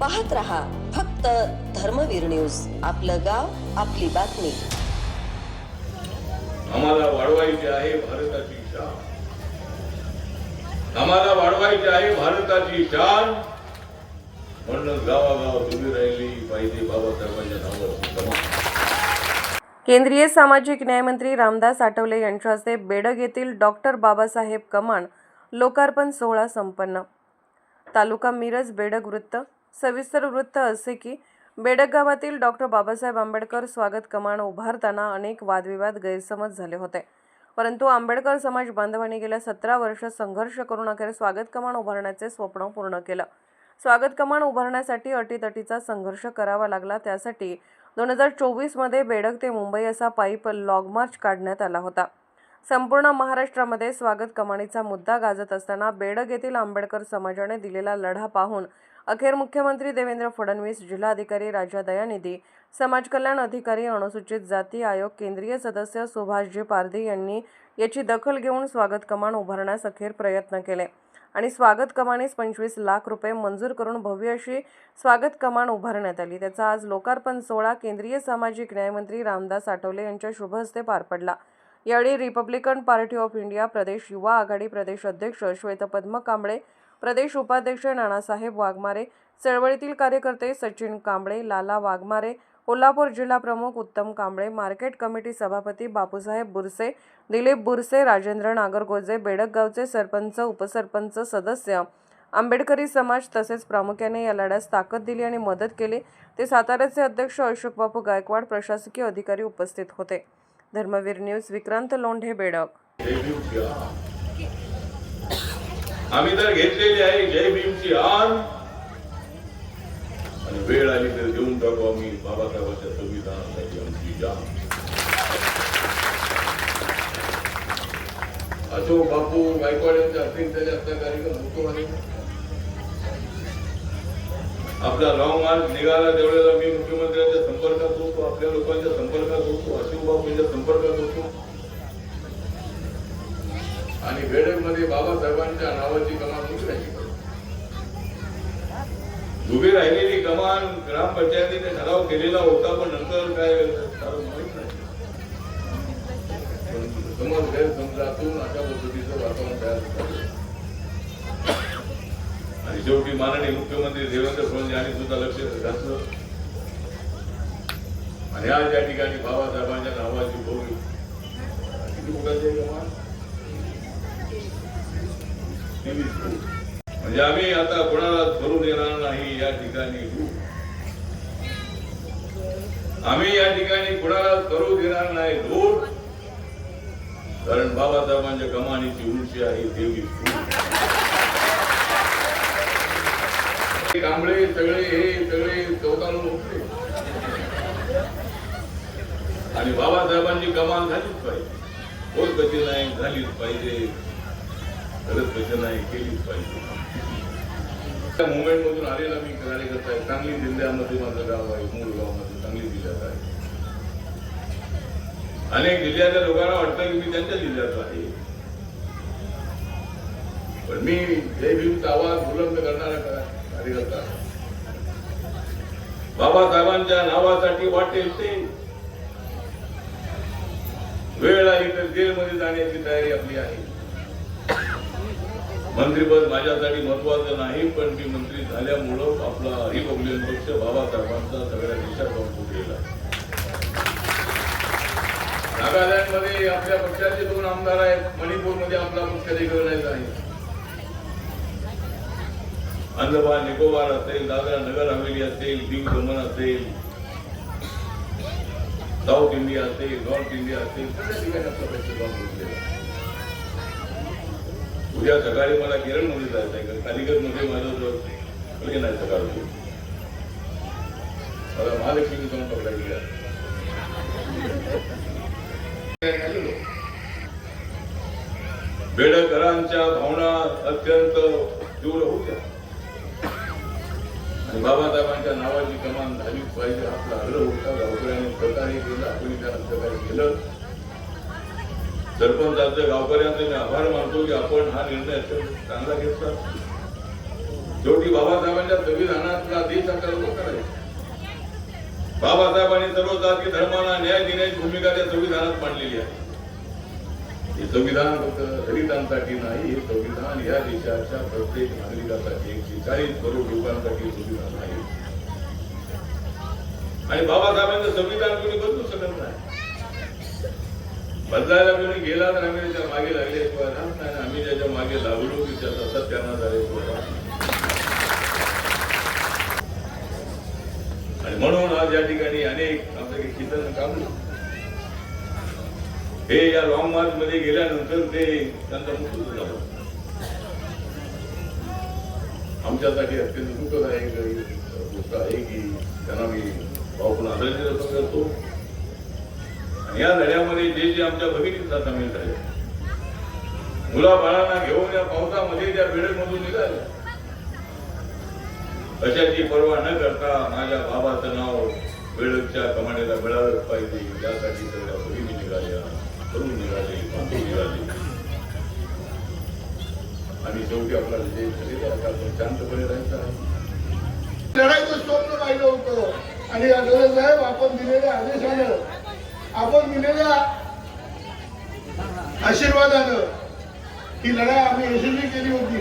पाहत रहा फक्त धर्मवीर न्यूज. आपलं गाव आपली बातमी. आम्हाला वाढवायची आहे भारताची शान. आम्हाला वाढवायची आहे भारताची शान. म्हणून गावागाव तुम्ही राहिली पाहिजे बाबासाहेबांच्या कमान केंद्रीय सामाजिक न्यायमंत्री रामदास आठवले यांच्या हस्ते बेडग येथील डॉक्टर बाबासाहेब कमाण लोकार्पण सोहळा संपन्न. तालुका मिरज बेडग वृत्त. सविस्तर वृत्त असे की बेडक गावातील डॉक्टर बाबासाहेब आंबेडकर स्वागत कमान उभारताना अनेक वादविवाद गैरसमज झाले होते. परंतु आंबेडकर समाज बांधवांनी गेल्या सतरा वर्ष संघर्ष करून अखेर स्वागत कमान उभारण्याचे स्वप्न पूर्ण केलं. स्वागत कमान उभारण्यासाठी अटीतटीचा संघर्ष करावा लागला. त्यासाठी दोन हजार चोवीसमध्ये बेडक ते मुंबई असा पाईप लॉग मार्च काढण्यात आला होता. संपूर्ण महाराष्ट्रामध्ये स्वागत कमानीचा मुद्दा गाजत असताना बेडग येथील आंबेडकर समाजाने दिलेला लढा पाहून अखेर मुख्यमंत्री देवेंद्र फडणवीस जिल्हाधिकारी राजा दयानिधी समाज कल्याण अधिकारी अनुसूचित जाती आयोग केंद्रीय सदस्य सुभाषजी पारधी यांनी याची दखल घेऊन स्वागत कमान उभारण्यास अखेर प्रयत्न केले. आणि स्वागत कमानीस पंचवीस लाख रुपये मंजूर करून भव्य अशी स्वागत कमान उभारण्यात आली. त्याचा आज लोकार्पण सोहळा केंद्रीय सामाजिक न्यायमंत्री रामदास आठवले यांच्या शुभहस्ते पार पडला. यावेळी रिपब्लिकन पार्टी ऑफ इंडिया प्रदेश युवा आघाडी प्रदेश अध्यक्ष श्वेतपद्म कांबळे प्रदेश उपाध्यक्ष नानासाहेब वाघमारे चळवळीतील कार्यकर्ते सचिन कांबळे लाला वाघमारे कोल्हापूर जिल्हा प्रमुख उत्तम कांबळे मार्केट कमिटी सभापती बापूसाहेब बुरसे दिलीप बुरसे राजेंद्र नागरगोजे बेडकगावचे सरपंच उपसरपंच सदस्य आंबेडकरी समाज तसेच प्रामुख्याने या लढ्यास ताकद दिली आणि मदत केली. ते साताऱ्याचे अध्यक्ष अशोक बापू गायकवाड प्रशासकीय अधिकारी उपस्थित होते. धर्मवीर न्यूज विक्रांत लोंढे बेडक. आम्ही तर घेतलेली आहे जय भीमची आन आणि वेळ आली तर देऊन टाकू आम्ही बाबासाहेबांच्या संविधानासाठी आमची जान अशोक बापू गायकवाड यांच्या असतील त्याच्या कार्यक्रम होतो आणि आपला लॉंग मार्च निघाला तेवढ्याला मी मुख्यमंत्र्यांच्या संपर्कात होतो आपल्या लोकांच्या संपर्कात होतो अशोक बापूंच्या संपर्कात होतो. आणि बेडकमध्ये बाबासाहेबांच्या नावाची कमान राहिली उभी राहिलेली कमान ग्रामपंचायतीने ठराव केलेला होता पण नंतर काय झालं माहीत नाही. पण समज गैरसमजातून अशा पद्धतीचं वातावरण तयार झालं. आणि शेवटी माननीय मुख्यमंत्री देवेंद्र फडणवीस यांनी सुद्धा लक्ष घातलं. आणि आज या ठिकाणी बाबासाहेबांच्या नावाची भव्य किती आहे कमान? तेवीस म्हणजे आम्ही आता कोणाला धरून येणार नाही या ठिकाणी हो. आम्ही या ठिकाणी कुणाला करू देणार नाही लूट कारण बाबासाहेबांच्या कमानीची उंची आहे देवी कांबळे सगळे हे सगळे चौकाला उठले आणि बाबासाहेबांची कमान झालीच पाहिजे. होत गती नाही झालीच पाहिजे. खरंच कशी नाही केलीच पाहिजे. त्या मुंबईमधून आलेला मी कार्यकर्ता आहे. सांगली जिल्ह्यामध्ये माझं गाव आहे मूळ गावामध्ये सांगली जिल्ह्यात आहे. अनेक जिल्ह्यातल्या लोकांना वाटतं की मी त्यांच्या जिल्ह्यातला आहे. पण मी जय भीमचा आवाज बुलंद करणारा कार्यकर्ता बाबासाहेबांच्या नावासाठी वाटेल ते. वेळ आली तर जेलमध्ये जाण्याची तयारी आपली आहे. मंत्रीपद माझ्यासाठी महत्वाचं नाही पण मी मंत्री झाल्यामुळं आपला रिपब्लिकन पक्ष बाबासाहेबांचा सगळ्या देशात जाऊन फुटलेला आहे आपल्या पक्षाचे दोन आमदार आहेत मणिपूरमध्ये आपला पक्ष रेगनायच आहे. अंदमान निकोबार असेल दादरा नगर हवेली असेल दीव दमन असेल साऊथ इंडिया असेल नॉर्थ इंडिया असेल सगळ्या ठिकाणी आपला पक्ष जाऊन उद्या सकाळी मला केरळमध्ये जायचं आहे कारण कालिकत मध्ये माझं जो प्लेन आहे. सकाळी मला महालक्ष्मी जाऊन पकडा गेला. बेडकरांच्या भावना अत्यंत तीव्र होत्या. आणि बाबासाहेबांच्या नावाची कमान झाली पाहिजे आपला आग्रह होता. गावकऱ्यांनी सहकार्य केलं आपण त्याला सहकार्य केलं. सरपंचाचं गावकऱ्यांचे मी आभार मानतो की आपण हा निर्णय अत्यंत चांगला घेतला. शेवटी बाबासाहेबांच्या संविधानातला देश आपल्याला उभा करायचा. बाबासाहेबांनी सर्व जाती धर्माला न्याय देण्याची भूमिका त्या संविधानात मांडलेली आहे. हे संविधान फक्त दलितांसाठी नाही हे संविधान या देशाच्या प्रत्येक नागरिकासाठी एकशे चाळीस करोड लोकांसाठी संविधान आहे. आणि बाबासाहेबांचं संविधान कोणी बदलू शकत नाही. बदलायला कोणी गेला तर आम्ही त्याच्यामागे लागले. राहत आम्ही त्याच्यामागे लागलो की त्याचा सत्याना झाले आणि म्हणून आज या ठिकाणी अनेक आपले कीर्तन काम हे या लॉंग मार्च मध्ये गेल्यानंतर ते त्यांचा मुक्त झाला. आमच्यासाठी अत्यंत दुःखदायक गोष्ट आहे की त्यांना मी भाऊ पण अर्पण करतो या लढ्यामध्ये जे जे आमच्या भगिनींचा सामील झाले मुला बाळांना घेऊन या पावसामध्ये त्या बेडकमधून निघाल्या. कशाची पर्वा न करता माझ्या बाबाचं नाव बेडकच्या कमानीला मिळालंच पाहिजे. यासाठी सगळ्या भगिनी निघाल्या तरुण निघाले बांधव निघाले. आणि शेवटी आपला विजय झालेला आता आपण शांतपणे राहायचा आहे. लढाईचं स्वप्न पाहिलं होतं. आणि साहेब आपण दिलेल्या आदेशानं आपण दिलेल्या आशीर्वादानं. ही लढाई आम्ही यशस्वी केली होती.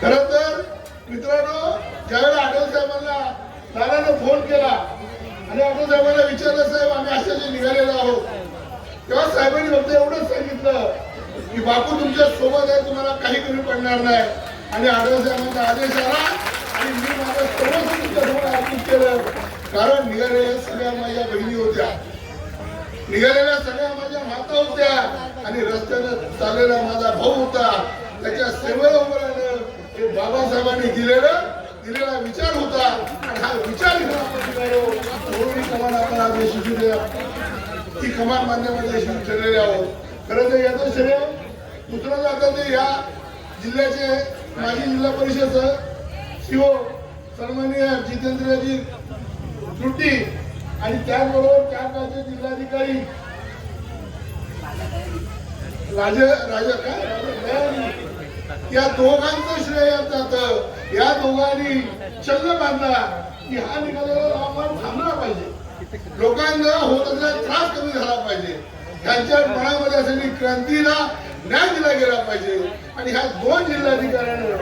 खर तर मित्रांनो ज्यावेळेला आठवले साहेबांना दादानं फोन केला आणि आठवले साहेबांना विचारलं साहेब आम्ही अशाचे निघालेलो आहोत. तेव्हा साहेबांनी फक्त एवढंच सांगितलं की बापू तुमच्यासोबत आहे तुम्हाला काही कमी पडणार नाही. आणि आठवले साहेबांचा आदेश आला आणि मी माझं सर्वस्व तुमच्यासमोर अर्पित केलं. कारण निघालेल्या सगळ्या माझ्या बहिणी होत्या. निघालेल्या सगळ्या माझ्या माता होत्या आणि रस्त्यानं चाललेला माझा भाऊ होता. त्याच्या सेवेला उभं राहिलं. हे बाबासाहेबांनी दिलेलं दिलेला विचार होता. आणि हा विचार घेऊन आपण कमान आपण आज यशस्वी केलं. कमान माध्यमात यशस्वी ठरलेले आहोत खरं तर याचं श्रेय दुसरं जातं ते या जिल्ह्याचे माजी जिल्हा परिषद शिव सन्माननीय जितेंद्रजी त्रुटी आणि त्याचबरोबर त्या काळचे जिल्हाधिकारी. काय? या दोघांचं श्रेय जात. या दोघांनी छंद बांधला की हा निघालेला आपण थांबला पाहिजे. लोकांना होत असलेला त्रास कमी झाला पाहिजे. त्यांच्या मनामध्ये असलेली क्रांतीला न्याय दिला गेला पाहिजे. आणि ह्या दोन जिल्हाधिकाऱ्यांना